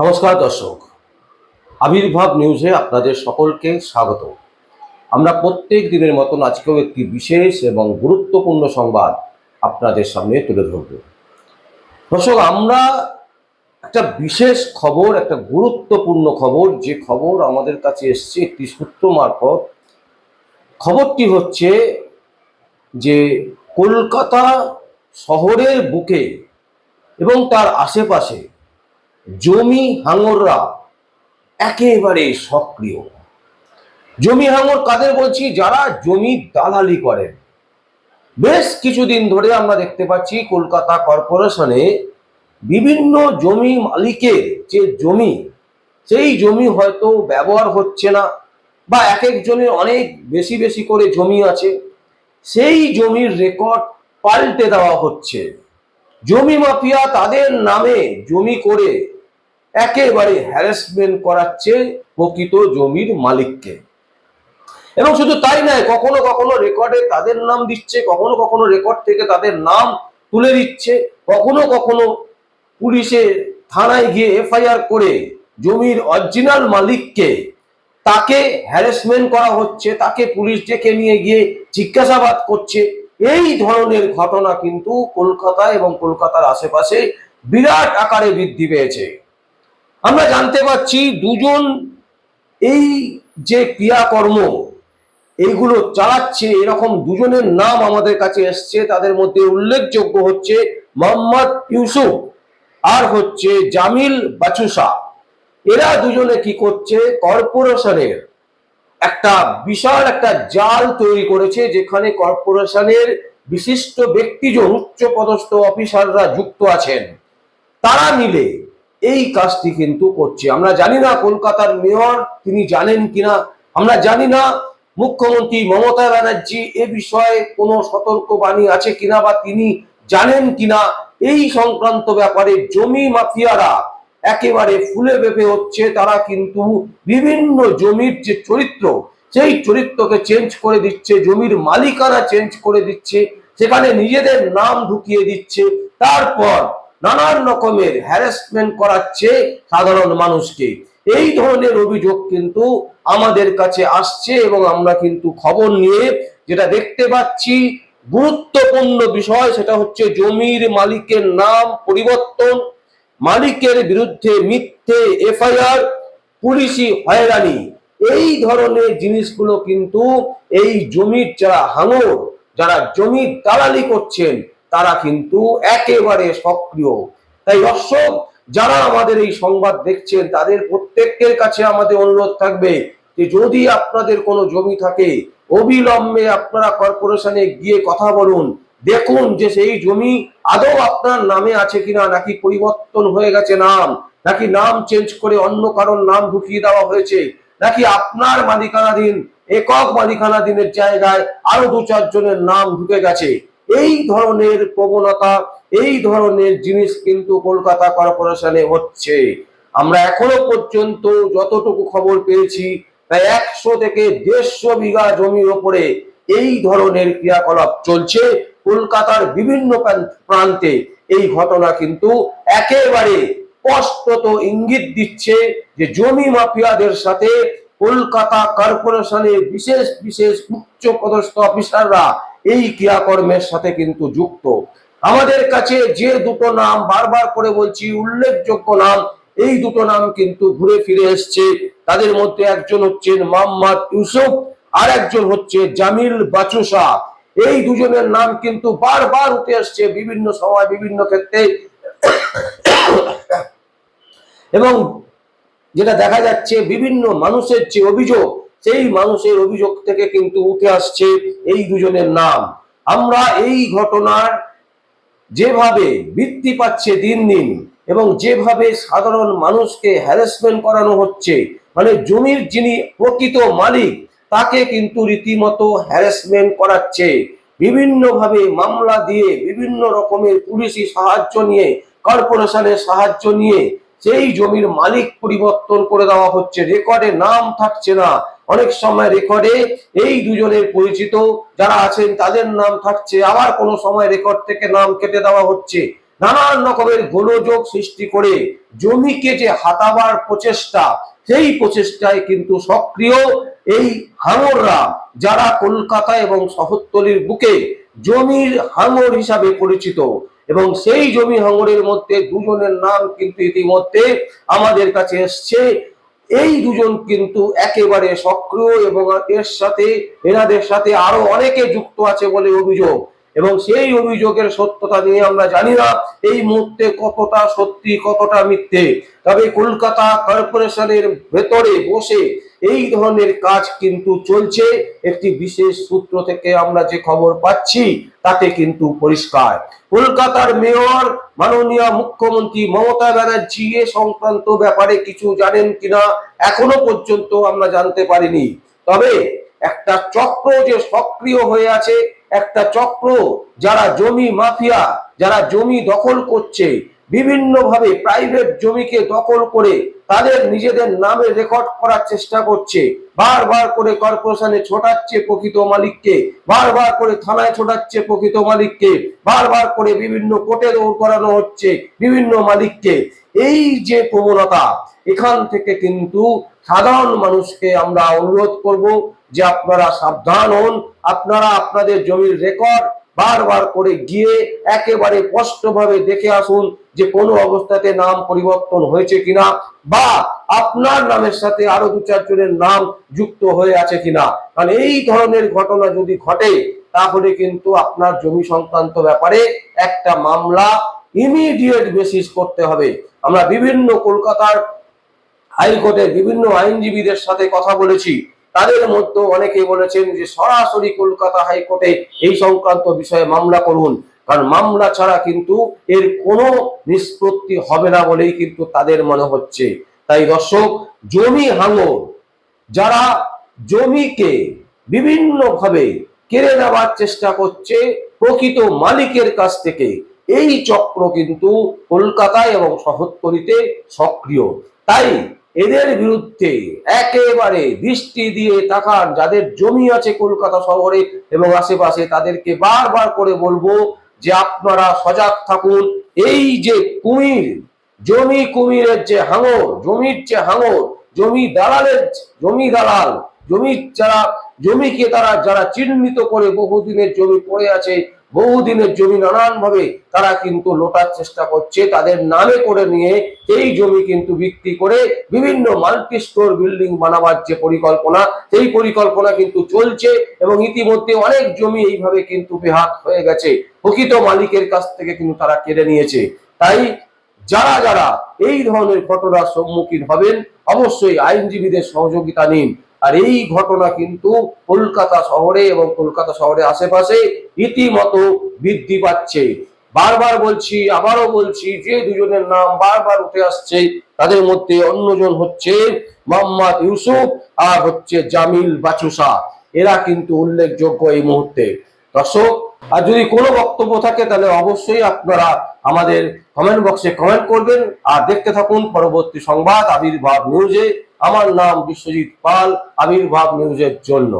নমস্কার দর্শক। আবির্ভাব নিউজে আপনাদের সকলকে স্বাগত। আমরা প্রত্যেক দিনের মতন আজকেও একটি বিশেষ এবং গুরুত্বপূর্ণ সংবাদ আপনাদের সামনে তুলে ধরব। দর্শক, আমরা একটা বিশেষ খবর, একটা গুরুত্বপূর্ণ খবর, যে খবর আমাদের কাছে এসছে একটি সূত্র মারফত। খবরটি হচ্ছে যে কলকাতা শহরের বুকে এবং তার আশেপাশে জমি হাঙররা একেবারে সক্রিয়। জমি হাঙর কাদের বলছি? যারা জমি দালালি করেন বেশ কিছুদিন ধরে আমরা দেখতে পাচ্ছি কলকাতা কর্পোরেশনে বিভিন্ন জমি মালিকের যে জমি, সেই জমি হয়তো ব্যবহার হচ্ছে না বা এক একজনের অনেক বেশি বেশি করে জমি আছে। সেই জমির রেকর্ড পাল্টে দেওয়া হচ্ছে। জমি মাফিয়া তাদের নামে জমি করে একেবারে হ্যারাসমেন্ট করাচ্ছে প্রকৃত জমির মালিককে। এবং শুধু তাই নয়, কখনো কখনো রেকর্ডে তাদের নাম দিচ্ছে, কখনো কখনো রেকর্ড থেকে তাদের নাম তুলে দিচ্ছে, কখনো কখনো পুলিশে থানায় গিয়ে এফআইআর করে জমির অরিজিনাল মালিককে তাকে হ্যারাসমেন্ট করা হচ্ছে, তাকে পুলিশ ডেকে নিয়ে গিয়ে জিজ্ঞাসাবাদ করছে। এই ধরনের ঘটনা কিন্তু কলকাতা এবং কলকাতার আশেপাশে বিরাট আকারে বৃদ্ধি পেয়েছে। আমরা জানতে পারছি দুজন এই যে ক্রিয়াকর্ম, এইগুলো চালাচ্ছে, এরকম দুজনের নাম আমাদের কাছে এসছে, তাদের মধ্যে উল্লেখযোগ্য হচ্ছে মোহাম্মদ ইউসুফ আর হচ্ছে জামিল বাচুসা এরা দুজনে কি করছে? কর্পোরেশনের একটা বিশাল একটা জাল তৈরি করেছে, যেখানে কর্পোরেশনের বিশিষ্ট ব্যক্তিজন উচ্চ পদস্থ অফিসাররা যুক্ত আছেন, তারা মিলে এই কাজটি কিন্তু করছে। আমরা জানি না কলকাতার মেয়র তিনি জানেন কিনা, আমরা জানি না মুখ্যমন্ত্রী মমতা ব্যানার্জি এ বিষয়ে কোনো সতর্ক বাণী আছে কিনা বা তিনি জানেন কিনা। এই সংক্রান্ত ব্যাপারে জমি মাফিয়ারা একেবারে ফুলে পেঁপে হচ্ছে, তারা কিন্তু বিভিন্ন জমির যে চরিত্র, সেই চরিত্রকে চেঞ্জ করে দিচ্ছে, জমির মালিকানা চেঞ্জ করে দিচ্ছে, সেখানে নিজেদের নাম ঢুকিয়ে দিচ্ছে, তারপর নানান রকমের হ্যারাসমেন্ট করাচ্ছে সাধারণ মানুষকে। এই ধরনের অভিযোগ কিন্তু আমাদের কাছে আসছে এবং আমরা কিন্তু খবর নিয়ে যেটা দেখতে পাচ্ছি, গুরুত্বপূর্ণ বিষয় সেটা হচ্ছে জমির মালিকের নাম পরিবর্তন। মালিকের বিরুদ্ধে মিথ্যে এফআইআর, পুলিশি হয়রানি, এই ধরনের জিনিসগুলো কিন্তু এই জমির যারা হাঙর, যারা জমির দালালি করছেন, তারা কিন্তু একেবারে সক্রিয়। তাই দর্শক, যারা আমাদের এই সংবাদ দেখছেন, তাদের প্রত্যেকের কাছে আমাদের অনুরোধ থাকবে যে যদি আপনাদের কোনো জমি থাকে, অবিলম্বে আপনারা কর্পোরেশনে গিয়ে কথা বলুন দেখুন যে সেই জমি আদৌ আপনার নামে আছে কিনা, নাকি পরিবর্তন হয়ে গেছে নাম, নাকি নাম চেঞ্জ করে অন্য কারোর নাম ঢুকিয়ে দেওয়া হয়েছে, নাকি আপনার মালিকানাধীন, একক মালিকানাধীনের জায়গায় আরও দু চারজনের নাম ঢুকে গেছে? এই ধরনের প্রবণতা, এই ধরনের জিনিস কিন্তু কলকাতা কর্পোরেশনে হচ্ছে। আমরা এখনও পর্যন্ত যতটুকু খবর পেয়েছি, প্রায় একশো থেকে দেড়শো বিঘা জমির ওপরে এই ধরনের ক্রিয়াকলাপ চলছে। কলকাতার বিভিন্ন প্রান্তে এই ঘটনা কিন্তু একেবারে স্পষ্টত ইঙ্গিত দিচ্ছে যে জমি মাফিয়াদের সাথে কলকাতা কর্পোরেশনের বিশেষ বিশেষ উচ্চ পদস্থ অফিসাররা এই ক্রিয়াকর্মের সাথে কিন্তু যুক্ত। আমাদের কাছে যে দুটো নাম বারবার করে বলছি, উল্লেখযোগ্য নাম, এই দুটো নাম কিন্তু ঘুরে ফিরে এসছে। তাদের মধ্যে একজন হচ্ছেন মোহাম্মদ ইউসুফ আর একজন হচ্ছে জামিল বাচুসা। এই দুজনের নাম কিন্তু বারবার উঠে আসছে বিভিন্ন সময়, বিভিন্ন ক্ষেত্রে। এবং যেটা দেখা যাচ্ছে, বিভিন্ন মানুষের যে অভিযোগ, সেই মানুষের অভিযোগ থেকে কিন্তু উঠে আসছে এই দুজনের নাম। আমরা এই ঘটনার যেভাবে বৃদ্ধি পাচ্ছে দিন দিন, এবং যেভাবে সাধারণ মানুষকে হ্যারাসমেন্ট করানো হচ্ছে মানে জমির যিনি প্রকৃত মালিক তাকে কিন্তু রীতিমতো হ্যারাসমেন্ট করাচ্ছে। বিভিন্নভাবে মামলা দিয়ে বিভিন্ন রকমের পুলিশি সাহায্য নিয়ে, কর্পোরেশনের সাহায্য নিয়ে সেই জমির মালিক পরিবর্তন করে দেওয়া হচ্ছে। রেকর্ডে নাম থাকছে না। অনেক সময় রেকর্ডে এই দুজনের পরিচিত যারা আছেন তাদের নাম থাকছে। আবার কোনো সময় রেকর্ড থেকে নাম কেটে দেওয়া হচ্ছে। নানান রকমের গোলযোগ সৃষ্টি করে জমিকে যে হাতাবার প্রচেষ্টা। সেই প্রচেষ্টায় কিন্তু সক্রিয় এই হাঙররা যারা কলকাতা এবং শহরতলির বুকে জমির হাঙর হিসাবে পরিচিত, এবং সেই জমি হাঙরের মধ্যে দুজনের নাম কিন্তু ইতিমধ্যে আমাদের কাছে এসছে। এই দুজন কিন্তু একেবারে সক্রিয় এবং এর সাথে, এনাদের সাথে আরও অনেকে যুক্ত আছে বলে অভিযোগ। এবং সেই অভিযোগের সত্যতা নিয়ে আমরা জানি না এই মুহূর্তে কতটা সত্যি, কতটা মিথ্যে। তবে কলকাতা কর্পোরেশনের ভেতরে বসে এই ধরনের কাজ কিন্তু চলছে। একটি বিশেষ সূত্র থেকে আমরা যে খবর পাচ্ছি, তাতে কিন্তু পরিষ্কার। কলকাতার মেয়র, মাননীয় মুখ্যমন্ত্রী মমতা ব্যানার্জি এ সংক্রান্ত ব্যাপারে কিছু জানেন কিনা, এখনও পর্যন্ত আমরা জানতে পারিনি। তবে একটা চক্র যে সক্রিয় হয়ে আছে, একটা চক্র যারা জমি মাফিয়া, যারা জমি দখল করছে বিভিন্ন ভাবে প্রাইভেট জমিকে দখল করে তাদের নিজেদের নামে রেকর্ড করার চেষ্টা করছে। বারবার করে কর্পোরেশনে ছোটাচ্ছে প্রকৃত মালিককে। বারবার করে থানায় ছোটাচ্ছে প্রকৃত মালিককে। বারবার করে বিভিন্ন কোর্টে দৌড় করানো হচ্ছে বিভিন্ন মালিককে। এই যে প্রবণতা, এখান থেকে কিন্তু সাধারণ মানুষকে আমরা অনুরোধ করব যে আপনারা সাবধান হন, আপনারা আপনাদের জমির রেকর্ড বারবার করে গিয়ে একেবারে স্পষ্টভাবে দেখে আসুন যে কোনো অবস্থাতে নাম পরিবর্তন হয়েছে কিনা বা আপনার নামের সাথে আরও দু চারজনের নাম যুক্ত হয়ে আছে কিনা। কারণ এই ধরনের ঘটনা যদি ঘটে, তাহলে কিন্তু আপনার জমি সংক্রান্ত ব্যাপারে একটা মামলা ইমিডিয়েট বেসিস করতে হবে। আমরা বিভিন্ন কলকাতার হাইকোর্টের বিভিন্ন আইনজীবীদের সাথে কথা বলেছি। তাদের মধ্যে অনেকে বলেছেন যে সরাসরি কলকাতা হাইকোর্টে এই সংক্রান্ত বিষয়ে মামলা করুন। কারণ মামলা ছাড়া কিন্তু এর কোনো নিষ্পত্তি হবে না বলেই কিন্তু তাদের মনে হচ্ছে। তাই দর্শক, জমি হাঙর, যারা জমিকে বিভিন্নভাবে কেড়ে নেওয়ার চেষ্টা করছে প্রকৃত মালিকের কাছ থেকে, এই চক্র কিন্তু কলকাতায় এবং শহরতলিতে সক্রিয়। তাই এদের বিরুদ্ধে একেবারে দৃষ্টি দিয়ে তাকান যাদের জমি আছে কলকাতা শহরে এবং আশেপাশে, তাদেরকে বারবার করে বলব যে আপনারা সজাগ থাকুন। এই যে কুমির, জমি কুমিরের যে হাঙর, জমির যে হাঙর, জমি দালালের, জমি দালাল জমি যারা, জমিকে তারা, যারা চিহ্নিত করে বহুদিনের জমি পড়ে আছে বহুদিনের জমি নানান ভাবে তারা কিন্তু লোটার চেষ্টা করছে, তাদের নামে করে নিয়ে এই জমি কিন্তু বিক্রি করে বিভিন্ন মাল্টি স্টোর বিল্ডিং বানাবার যে পরিকল্পনা, সেই পরিকল্পনা কিন্তু চলছে এবং ইতিমধ্যে অনেক জমি এইভাবে কিন্তু বেহাত হয়ে গেছে। প্রকৃত মালিকের কাছ থেকে কিন্তু তারা কেড়ে নিয়েছে। তাই যারা যারা এই ধরনের ঘটনার সম্মুখীন হবেন অবশ্যই আইনজীবীদের সহযোগিতা নিন। আর এই ঘটনা কিন্তু কলকাতা শহরে এবং কলকাতা শহরে আশেপাশে রীতিমতো বৃদ্ধি পাচ্ছে। বারবার বলছি, আবারও বলছি, যে দুজনের নাম বারবার উঠে আসছে, তাদের মধ্যে অন্যজন হচ্ছে মোহাম্মদ ইউসুফ আর হচ্ছে জামিল বাচুসা। এরা কিন্তু উল্লেখযোগ্য এই মুহূর্তে। দর্শক আর যদি কোনো বক্তব্য থাকে, তাহলে অবশ্যই আপনারা আমাদের কমেন্ট বক্সে কমেন্ট করবেন। আর দেখতে থাকুন পরবর্তী সংবাদ আবির্ভাব নিউজে আমার নাম বিশ্বজিৎ পাল, আবির্ভাব নিউজের জন্য।